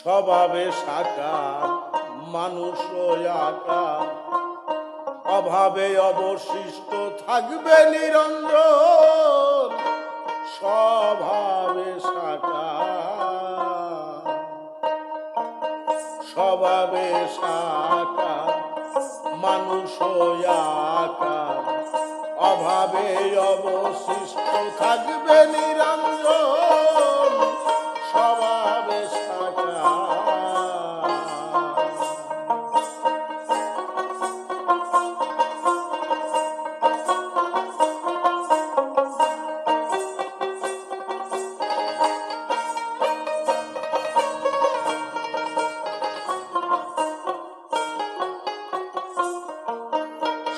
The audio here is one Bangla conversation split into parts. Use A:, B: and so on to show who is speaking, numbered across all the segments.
A: স্বভাবে সাকার মানুষ আকার অভাবে অবশিষ্ট থাকবে নিরঞ্জন, স্বভাবে সাকার স্বভাবে সাকার মানুষ আকার অভাবে অবশিষ্ট থাকবে নিরঞ্জন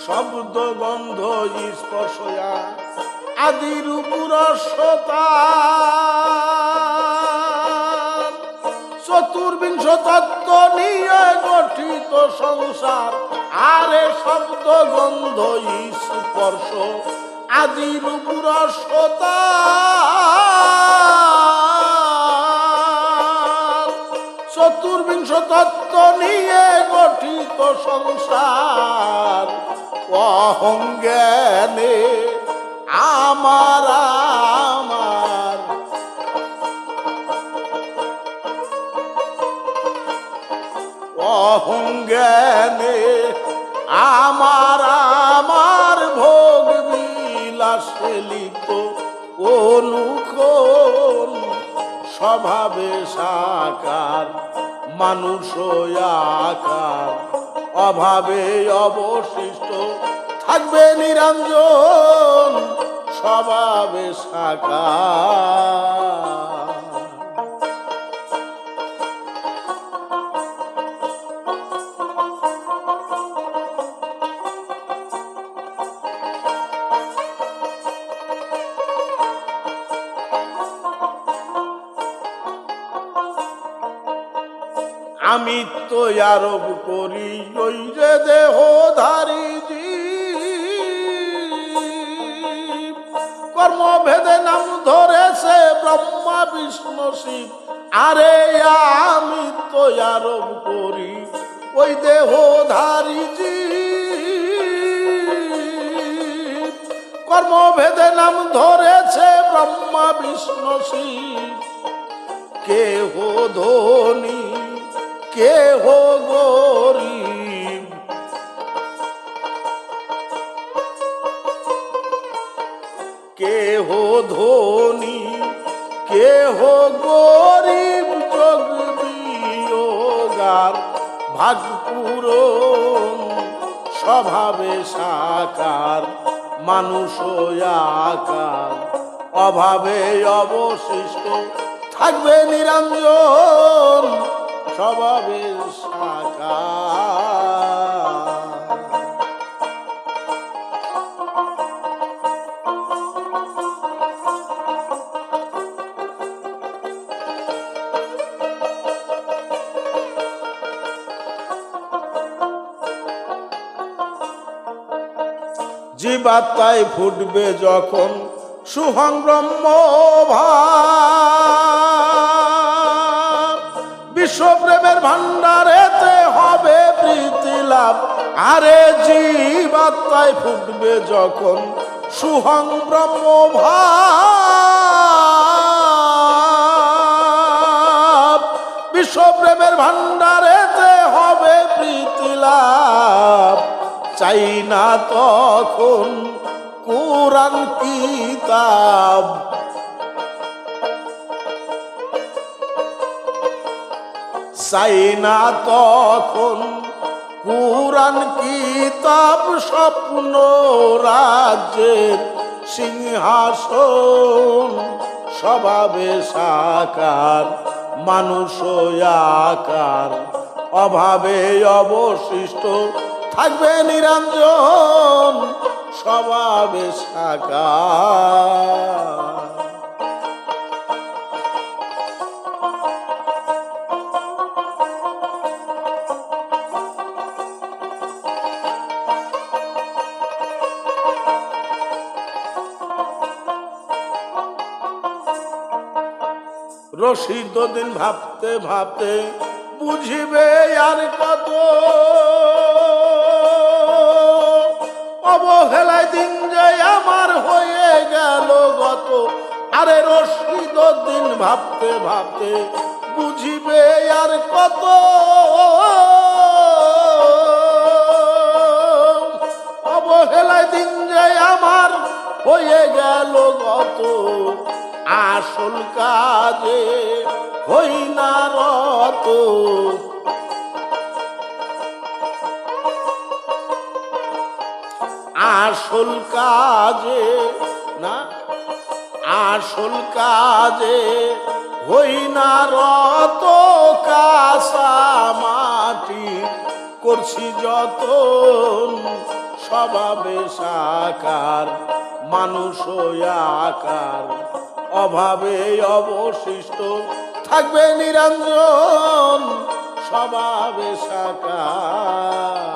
A: শব্দ গন্ধ স্পর্শয়া আদির পুরস্বতা চতুর্বিংশ তত্ত্ব নিয়ে গঠিত সংসার, আরে শব্দ গন্ধ স্পর্শ, আদির পুরস্বতা চতুর্বিংশ তত্ত্ব নিয়ে গঠিত সংসার অহঙ্জ্ঞানে আমার আমার। অহঙ্জ্ঞানে আমার আমার ভোগ বিলাসে লিপ্ত অনুক্ষণ স্বভাবে সাকার মানুষ আকার। অভাবে অবশিষ্ট থাকবে নিরঞ্জন স্বভাবে সাকার। আমি তো আরব করি, ওই যে দেহধারী জীব। কর্মভেদে নাম ধরেছে ব্রহ্মা, বিষ্ণু, শিব। আরে আমি তো আরব করি, ওই দেহধারী জীব। কর্মভেদে নাম ধরেছে ব্রহ্মা, বিষ্ণু, শিব। কেহ ধনী কেহ গরিব? কেহ ধনী? কেহ গরিব? যোগ বিয়োগার ভাগ পূরণ, স্বভাবে সাকার, মানুষ আকার। অভাবে অবশিষ্ট থাকবে নিরঞ্জন স্বভাবে সাকার জীবাত্মায় ফুটবে যখন সুহং ব্রহ্ম ভাব। ভান্ডারেতে হবে প্রীতি লাভ। আরে জীবাত্মায় ফুটবে যখন সুহং ব্রহ্ম ভাব বিশ্বপ্রেমের ভান্ডারেতে হবে প্রীতি লাভ। চাই না তখন কোরআন কিতাব। চাই না তখন। কোরআন কিতাব স্বপ্ন রাজ্যের সিংহাসন? স্বভাবে সাকার, মানুষ আকার। অভাবে অবশিষ্ট থাকবে নিরঞ্জন, স্বভাবে সাকার। রশিদ দিন ভাবতে ভাবতে বুঝিবে আর কত। অবহেলায় দিন যে আমার হয়ে গেল গত। আরে রশিদ দিন ভাবতে ভাবতে বুঝিবে আর কত। অবহেলায় দিন যে আমার হয়ে গেল গত। আসল কাজে হই না রত। আসল কাজে না, আসল কাজে হই না রত। কাসা মাটি করছি যত স্বভাবে সাকার, মানুষ আকার। অভাবে অবশিষ্ট। থাকবে নিরঞ্জন স্বভাবে সাকার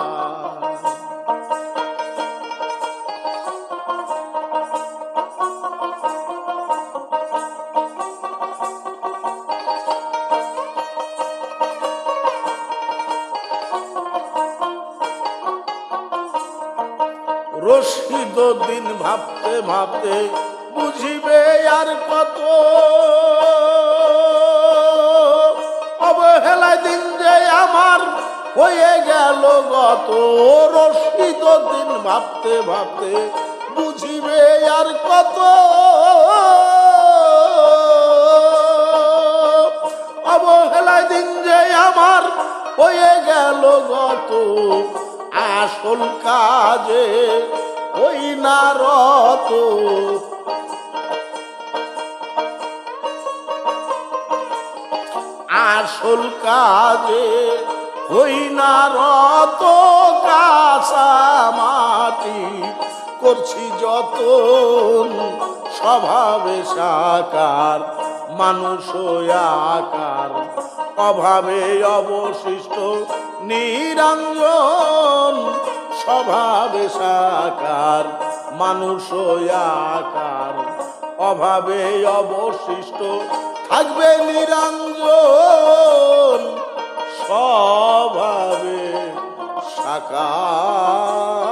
A: রশিদ দিন ভাবতে ভাবতে বুঝিবে আর কত? অবহেলায় দিন যে আমার হয়ে গেল গত। রশিদ দিন ভাবতে ভাবতে বুঝিবে আর কত? অবহেলায় দিন যে আমার হয়ে গেল গত। আসল কাজে ওই না রত আসল কাজে হই না রত কাঁচা মাটি। করছি যত স্বভাবে সাকার, মানুষ আকার। অভাবে অবশিষ্ট নিরঞ্জন, স্বভাবে সাকার, মানুষ আকার। অভাবে অবশিষ্ট থাকবে নিরঞ্জন স্বভাবে সাকার।